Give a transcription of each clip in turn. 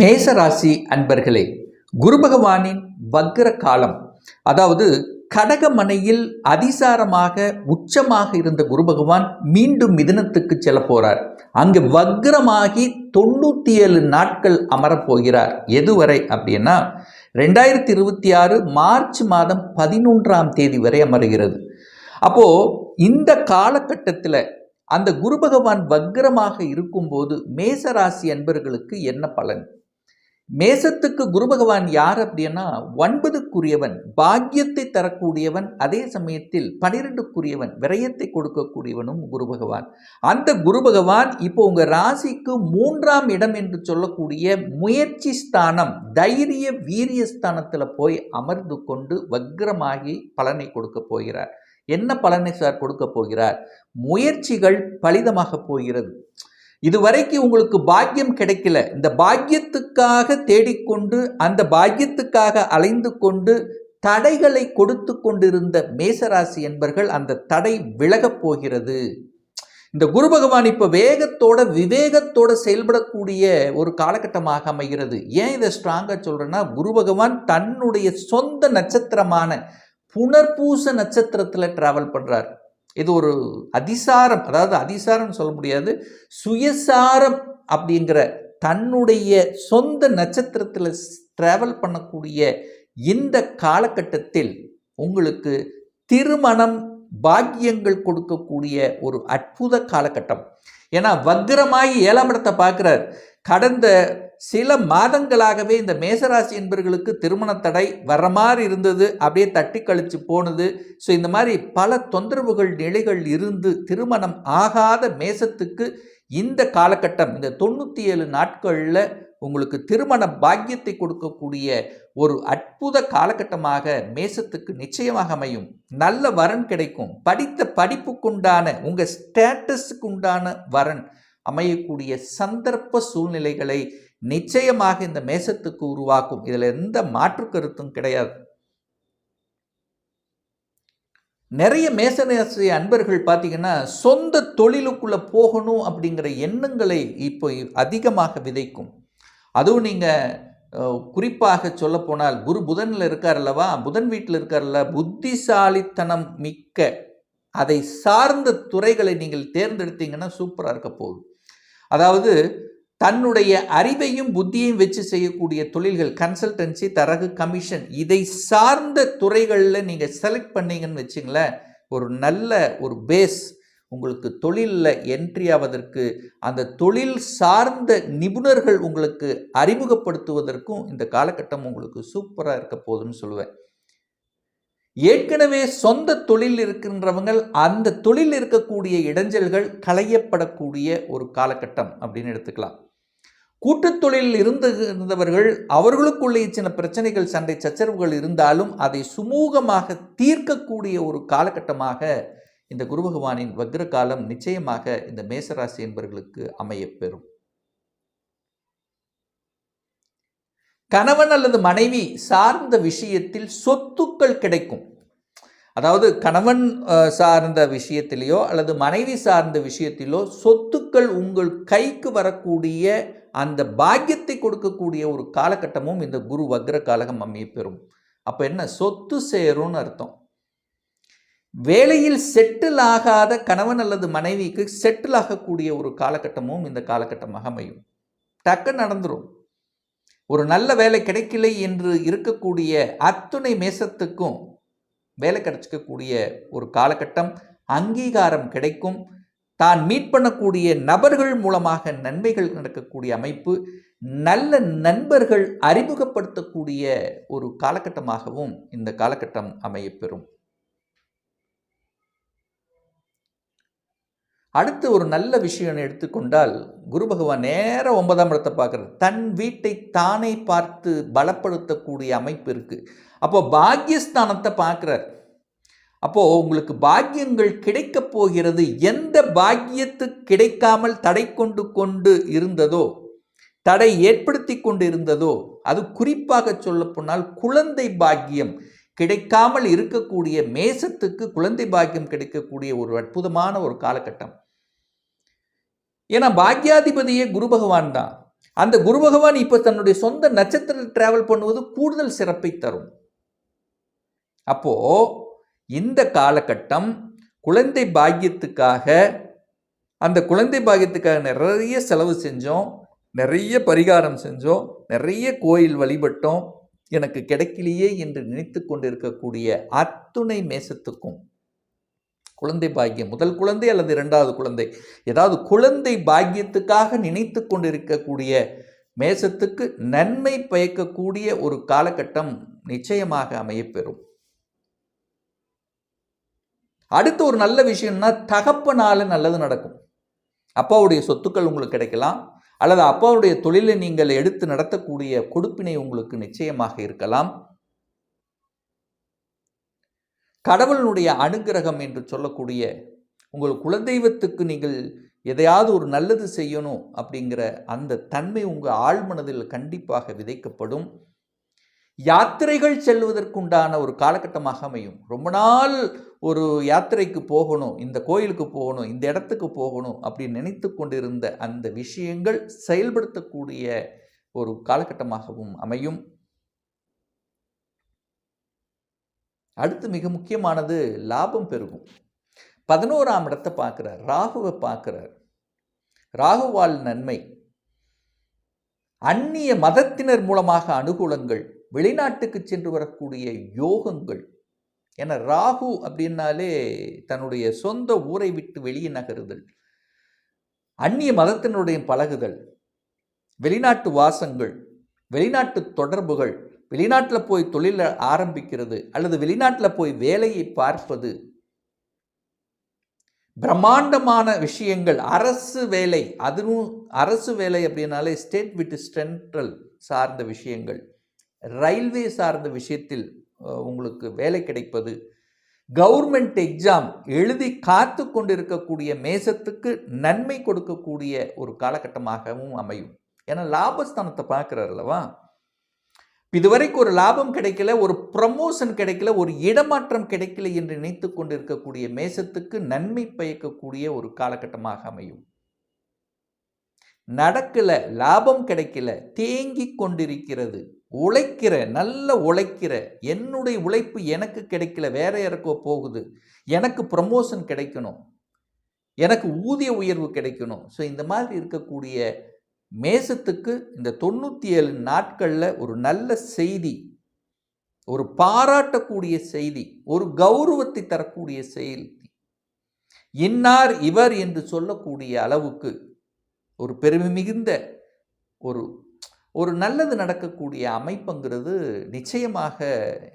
மேசராசி அன்பர்களே குரு பகவானின் வக்ர காலம் அதாவது கடகமனையில் அதிசாரமாக உச்சமாக இருந்த குரு பகவான் மீண்டும் மிதனத்துக்கு செல்ல போறார். அங்கு வக்ரமாகி தொண்ணூத்தி ஏழு நாட்கள் அமரப் போகிறார். எதுவரை அப்படின்னா ரெண்டாயிரத்தி இருபத்தி ஆறு மார்ச் மாதம் பதினொன்றாம் தேதி வரை அமருகிறது. அப்போ இந்த காலகட்டத்தில் அந்த குரு பகவான் வக்ரமாக இருக்கும்போது மேசராசி அன்பர்களுக்கு என்ன பலன்? மேசத்துக்கு குரு பகவான் யார் அப்படின்னா ஒன்பதுக்குரியவன் பாக்கியத்தை தரக்கூடியவன் அதே சமயத்தில் பனிரெண்டுக்குரியவன் விரயத்தை கொடுக்கக்கூடியவனும் குரு பகவான். அந்த குரு பகவான் இப்போ உங்கள் ராசிக்கு மூன்றாம் இடம் என்று சொல்லக்கூடிய முயற்சி ஸ்தானம் தைரிய வீரிய ஸ்தானத்தில் போய் அமர்ந்து கொண்டு வக்ரமாகி பலனை கொடுக்க போகிறார். என்ன பலனை சார் கொடுக்க போகிறார்? முயற்சிகள் பலிதமாக போகிறது. இதுவரைக்கும் உங்களுக்கு பாக்கியம் கிடைக்கல. இந்த பாக்கியத்துக்காக தேடிக்கொண்டு அந்த பாக்கியத்துக்காக அலைந்து கொண்டு தடைகளை கொடுத்து கொண்டிருந்த மேசராசி என்பர்கள் அந்த தடை விலகப் போகிறது. இந்த குரு பகவான் இப்போ வேகத்தோட விவேகத்தோட செயல்படக்கூடிய ஒரு காலகட்டமாக அமைகிறது. ஏன் இதை ஸ்ட்ராங்காக சொல்கிறேன்னா குரு பகவான் தன்னுடைய சொந்த நட்சத்திரமான புனர்பூச நட்சத்திரத்தில் ட்ராவல் பண்ணுறார் இது ஒரு அதிசாரம் அதாவது அதிசாரம் சொல்ல முடியாது சுயசாரம் அப்படிங்கிற தன்னுடைய சொந்த நட்சத்திரத்தில் ட்ராவல் பண்ணக்கூடிய இந்த காலகட்டத்தில் உங்களுக்கு திருமணம் பாக்கியங்கள் கொடுக்கக்கூடிய ஒரு அற்புத காலகட்டம். ஏன்னா வக்ரமாகி ஏழாம் இடத்தை பார்க்குறார். கடந்த சில மாதங்களாகவே இந்த மேசராசி என்பர்களுக்கு திருமண தடை வர்ற மாதிரி இருந்தது அப்படியே தட்டி கழிச்சு போனது. ஸோ இந்த மாதிரி பல தொந்தரவுகள் நிலைகள் இருந்து திருமணம் ஆகாத மேசத்துக்கு இந்த காலகட்டம் இந்த தொண்ணூற்றி ஏழு நாட்களில் உங்களுக்கு திருமண பாக்கியத்தை கொடுக்கக்கூடிய ஒரு அற்புத காலகட்டமாக மேசத்துக்கு நிச்சயமாக அமையும். நல்ல வரன் கிடைக்கும். படித்த படிப்புக்குண்டான உங்கள் ஸ்டேட்டஸுக்கு உண்டான வரன் அமையக்கூடிய சந்தர்ப்ப சூழ்நிலைகளை நிச்சயமாக இந்த மேசத்துக்கு உருவாக்கும். இதில் எந்த மாற்று கருத்தும் கிடையாது. நிறைய மேசராசி அன்பர்கள் பார்த்தீங்கன்னா சொந்த தொழிலுக்குள்ளே போகணும் அப்படிங்கிற எண்ணங்களை இப்போ அதிகமாக விதைக்கும். அதுவும் நீங்கள் குறிப்பாக சொல்லப்போனால் குரு புதனில் இருக்கார் அல்லவா? புதன் வீட்டில் இருக்கார்ல புத்திசாலித்தனம் மிக்க அதை சார்ந்த துறைகளை நீங்கள் தேர்ந்தெடுத்தீங்கன்னா சூப்பராக இருக்க போகுது. அதாவது தன்னுடைய அறிவையும் புத்தியையும் வச்சு செய்யக்கூடிய தொழில்கள் கன்சல்டன்சி தரகு கமிஷன் இதை சார்ந்த துறைகளில் நீங்கள் செலக்ட் பண்ணீங்கன்னு வச்சுங்களேன் ஒரு நல்ல ஒரு பேஸ் உங்களுக்கு தொழிலில் என்ட்ரி ஆவதற்கு அந்த தொழில் சார்ந்த நிபுணர்கள் உங்களுக்கு அறிமுகப்படுத்துவதற்கும் இந்த காலகட்டம் உங்களுக்கு சூப்பராக இருக்க போகுதுன்னு சொல்லுவேன். ஏற்கனவே சொந்த தொழில் இருக்கின்றவங்க அந்த தொழில் இருக்கக்கூடிய இடைஞ்சல்கள் களையப்படக்கூடிய ஒரு காலகட்டம் அப்படின்னு எடுத்துக்கலாம். கூட்டுத் தொழிலில் இருந்து இருந்தவர்கள் அவர்களுக்குள்ளே சின்ன பிரச்சனைகள் சண்டை சச்சரவுகள் இருந்தாலும் அதை சுமூகமாக தீர்க்கக்கூடிய ஒரு காலகட்டமாக இந்த குரு பகவானின் வக்ர காலம் நிச்சயமாக இந்த மேசராசி என்பவர்களுக்கு அமையப்பெறும். கணவன் அல்லது மனைவி சார்ந்த விஷயத்தில் சொத்துக்கள் கிடைக்கும். அதாவது கணவன் சார்ந்த விஷயத்திலேயோ அல்லது மனைவி சார்ந்த விஷயத்திலோ சொத்துக்கள் உங்கள் கைக்கு வரக்கூடிய அந்த பாக்கியத்தை கொடுக்கக்கூடிய ஒரு காலகட்டமும் இந்த குரு வக்ர காலகம் அமையப்பெறும். அப்போ என்ன? சொத்து சேரும்னு அர்த்தம். வேலையில் செட்டில் ஆகாத கணவன் அல்லது மனைவிக்கு செட்டில் ஆகக்கூடிய ஒரு காலகட்டமும் இந்த காலகட்டமாக அமையும். டக்கு நடந்துடும் ஒரு நல்ல வேலை கிடைக்கலை என்று இருக்கக்கூடிய அத்துணை மேசத்துக்கும் வேலை கிடைச்சிக்கக்கூடிய ஒரு காலகட்டம் அங்கீகாரம் கிடைக்கும். தான் மீட் பண்ணக்கூடிய நபர்கள் மூலமாக நன்மைகள் நடக்கக்கூடிய அமைப்பு நல்ல நண்பர்கள் அறிமுகப்படுத்தக்கூடிய ஒரு காலகட்டமாகவும் இந்த காலகட்டம் அமையப்பெறும். அடுத்து ஒரு நல்ல விஷயம் எடுத்துக்கொண்டால் குரு பகவான் நேர ஒன்பதாம் இடத்தை பார்க்குறது தன் வீட்டை தானே பார்த்து பலப்படுத்தக்கூடிய அமைப்பு இருக்குது அப்போது பாக்யஸ்தானத்தை பார்க்குறார். அப்போது உங்களுக்கு பாக்கியங்கள் கிடைக்கப் போகிறது. எந்த பாக்கியத்து கிடைக்காமல் தடை கொண்டு கொண்டு இருந்ததோ தடை ஏற்படுத்தி கொண்டு இருந்ததோ அது குறிப்பாக சொல்லப்போனால் குழந்தை பாக்கியம் கிடைக்காமல் இருக்கக்கூடிய மேசத்துக்கு குழந்தை பாக்கியம் கிடைக்கக்கூடிய ஒரு அற்புதமான ஒரு காலகட்டம். ஏன்னா பாக்யாதிபதியே குரு பகவான் தான். அந்த குரு பகவான் இப்போ தன்னுடைய சொந்த நட்சத்திரத்தில் டிராவல் பண்ணுவது கூடுதல் சிறப்பை தரும். அப்போ இந்த காலகட்டம் குழந்தை பாக்கியத்துக்காக அந்த குழந்தை பாக்கியத்துக்காக நிறைய செலவு செஞ்சோம் நிறைய பரிகாரம் செஞ்சோம் நிறைய கோயில் வழிபட்டோம் எனக்கு கிடைக்கலையே என்று நினைத்து கொண்டிருக்கக்கூடிய அத்துணை மேசத்துக்கும் குழந்தை பாக்கியம். முதல் குழந்தை அல்லது இரண்டாவது குழந்தை? ஏதாவது குழந்தை பாக்கியத்துக்காக நினைத்து கொண்டிருக்கக்கூடிய மேசத்துக்கு நன்மை பயக்கக்கூடிய ஒரு காலகட்டம் நிச்சயமாக அமையப்பெறும். அடுத்த ஒரு நல்ல விஷயம்னா தகப்பனால நல்லது நடக்கும். அப்பாவுடைய சொத்துக்கள் உங்களுக்கு கிடைக்கலாம். அல்லது அப்பாவுடைய தொழிலை நீங்கள் எடுத்து நடத்தக்கூடிய கொடுப்பினை உங்களுக்கு நிச்சயமாக இருக்கலாம். கடவுளுடைய அனுகிரகம் என்று சொல்லக்கூடிய உங்கள் குலதெய்வத்துக்கு நீங்கள் எதையாவது ஒரு நல்லது செய்யணும் அப்படிங்கிற அந்த தன்மை உங்கள் ஆழ்மனதில் கண்டிப்பாக விதைக்கப்படும். யாத்திரைகள் செல்வதற்குண்டான ஒரு காலகட்டமாக அமையும். ரொம்ப நாள் ஒரு யாத்திரைக்கு போகணும் இந்த கோயிலுக்கு போகணும் இந்த இடத்துக்கு போகணும் அப்படின்னு நினைத்து கொண்டிருந்த அந்த விஷயங்கள் செயல்படுத்தக்கூடிய ஒரு காலகட்டமாகவும் அமையும். அடுத்து மிக முக்கியமானது லாபம் பெருகும். பதினோராம் இடத்தை பார்க்குறார் ராகுவை பார்க்குறார். ராகுவால் நன்மை. அந்நிய மதத்தினர் மூலமாக அனுகூலங்கள் வெளிநாட்டுக்கு சென்று வரக்கூடிய யோகங்கள். ஏன்னா ராகு அப்படின்னாலே தன்னுடைய சொந்த ஊரை விட்டு வெளியே நகருதல். அந்நிய மதத்தினுடைய பழகுதல். வெளிநாட்டு வாசங்கள் வெளிநாட்டு தொடர்புகள் வெளிநாட்டில் போய் தொழிலை ஆரம்பிக்கிறது அல்லது வெளிநாட்டில் போய் வேலையை பார்ப்பது பிரம்மாண்டமான விஷயங்கள். அரசு வேலை அதுவும் அரசு வேலை அப்படின்னாலே ஸ்டேட் வித் சென்ட்ரல் சார்ந்த விஷயங்கள். ரயில்வே சார்ந்த விஷயத்தில் உங்களுக்கு வேலை கிடைப்பது. கவர்மெண்ட் எக்ஸாம் எழுதி காத்து கொண்டிருக்கக்கூடிய மேசத்துக்கு நன்மை கொடுக்கக்கூடிய ஒரு காலகட்டமாகவும் அமையும். ஏன்னா லாபஸ்தானத்தை பார்க்குறாரு அல்லவா? இதுவரைக்கும் ஒரு லாபம் கிடைக்கல ஒரு ப்ரமோஷன் கிடைக்கல ஒரு இடமாற்றம் கிடைக்கல என்று நினைத்து கொண்டிருக்கக்கூடிய மேசத்துக்கு நன்மை பயக்கக்கூடிய ஒரு காலகட்டமாக அமையும். நடக்கல லாபம் கிடைக்கல தேங்கி கொண்டிருக்கிறது உழைக்கிற நல்ல உழைக்கிற என்னுடைய உழைப்பு எனக்கு கிடைக்கல வேற யாருக்கோ போகுது எனக்கு ப்ரமோஷன் கிடைக்கணும் எனக்கு ஊதிய உயர்வு கிடைக்கணும். ஸோ இந்த மாதிரி இருக்கக்கூடிய மேசத்துக்கு இந்த தொண்ணூற்றி ஏழு நாட்களில் ஒரு நல்ல செய்தி ஒரு பாராட்டக்கூடிய செய்தி ஒரு கௌரவத்தை தரக்கூடிய செய்தி. இன்னார் இவர் என்று சொல்லக்கூடிய அளவுக்கு ஒரு பெருமை மிகுந்த ஒரு ஒரு நல்லது நடக்கக்கூடிய அமைப்புங்கிறது நிச்சயமாக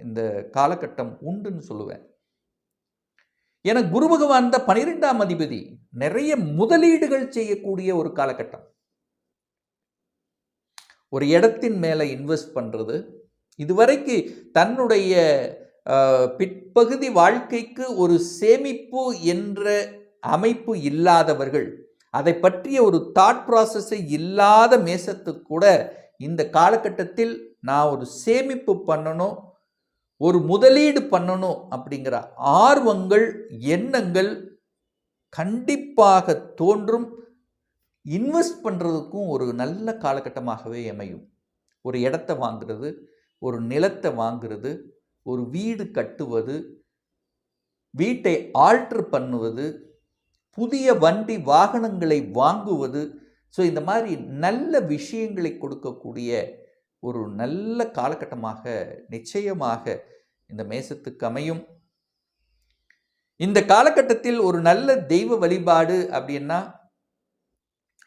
இந்த காலகட்டம் உண்டுன்னு சொல்லுவேன். என குரு பகவான் தான் பனிரெண்டாம் அதிபதி. நிறைய முதலீடுகள் செய்யக்கூடிய ஒரு காலகட்டம். ஒரு இடத்தின் மேலே இன்வெஸ்ட் பண்ணுறது இதுவரைக்கு தன்னுடைய பிற்பகுதி வாழ்க்கைக்கு ஒரு சேமிப்பு என்ற அமைப்பு இல்லாதவர்கள் அதை பற்றிய ஒரு தாட் ப்ராசஸ்ஸை இல்லாத மேசத்துக்கு கூட இந்த காலகட்டத்தில் நான் ஒரு சேமிப்பு பண்ணணும் ஒரு முதலீடு பண்ணணும் அப்படிங்கிற ஆர்வங்கள் எண்ணங்கள் கண்டிப்பாக தோன்றும். இன்வெஸ்ட் பண்ணுறதுக்கும் ஒரு நல்ல காலகட்டமாகவே அமையும். ஒரு இடத்த வாங்குறது ஒரு நிலத்தை வாங்குறது ஒரு வீடு கட்டுவது வீட்டை ஆல்ட்ரு பண்ணுவது புதிய வண்டி வாகனங்களை வாங்குவது. ஸோ இந்த மாதிரி நல்ல விஷயங்களை கொடுக்கக்கூடிய ஒரு நல்ல காலகட்டமாக நிச்சயமாக இந்த மேசத்துக்கு அமையும். இந்த காலகட்டத்தில் ஒரு நல்ல தெய்வ வழிபாடு அப்படின்னா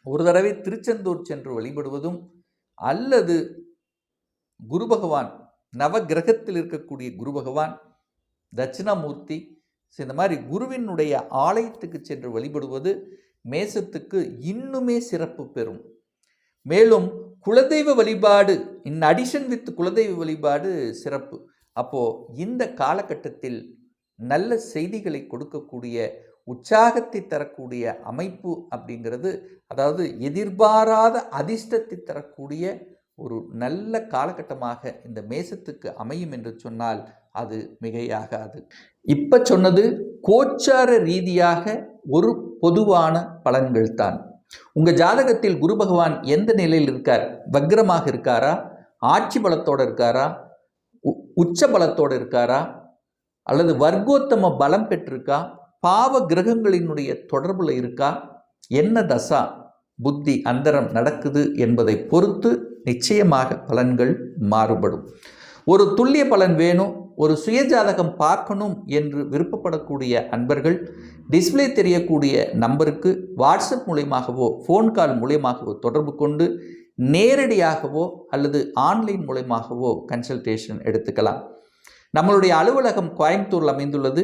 ஒரு தடவை திருச்செந்தூர் சென்று வழிபடுவதும் அல்லது குரு பகவான் நவகிரகத்தில் இருக்கக்கூடிய குரு பகவான் தட்சிணாமூர்த்தி இந்த மாதிரி குருவினுடைய ஆலயத்துக்கு சென்று வழிபடுவது மேசத்துக்கு இன்னுமே சிறப்பு பெறும். மேலும் குலதெய்வ வழிபாடு இன் அடிஷன் வித் குலதெய்வ வழிபாடு சிறப்பு. அப்போது இந்த காலகட்டத்தில் நல்ல செய்திகளை கொடுக்கக்கூடிய உற்சாகத்தை தரக்கூடிய அமைப்பு அப்படிங்கிறது அதாவது எதிர்பாராத அதிர்ஷ்டத்தை தரக்கூடிய ஒரு நல்ல காலகட்டமாக இந்த மேசத்துக்கு அமையும் என்று சொன்னால் அது மிகையாகாது. இப்போ சொன்னது கோச்சார ரீதியாக ஒரு பொதுவான பலன்கள் தான். உங்கள் ஜாதகத்தில் குரு பகவான் எந்த நிலையில் இருக்கார்? வக்ரமாக இருக்காரா? ஆட்சி பலத்தோடு இருக்காரா? உ- உச்ச பலத்தோடு இருக்காரா? அல்லது வர்க்கோத்தம பலம் பெற்றிருக்கா? பாவ கிரகங்களினுடைய தொடர்பில் இருக்கா? என்ன தசா? புத்தி அந்தரம் நடக்குது என்பதை பொறுத்து நிச்சயமாக பலன்கள் மாறுபடும். ஒரு துல்லிய பலன் வேணும் ஒரு சுயஜாதகம் பார்க்கணும் என்று விருப்பப்படக்கூடிய அன்பர்கள் டிஸ்ப்ளே தெரியக்கூடிய நம்பருக்கு வாட்ஸ்அப் மூலியமாகவோ ஃபோன் கால் மூலியமாகவோ தொடர்பு கொண்டு நேரடியாகவோ அல்லது ஆன்லைன் மூலியமாகவோ கன்சல்டேஷன் எடுத்துக்கலாம். நம்மளுடைய அலுவலகம் கோயம்புத்தூரில் அமைந்துள்ளது.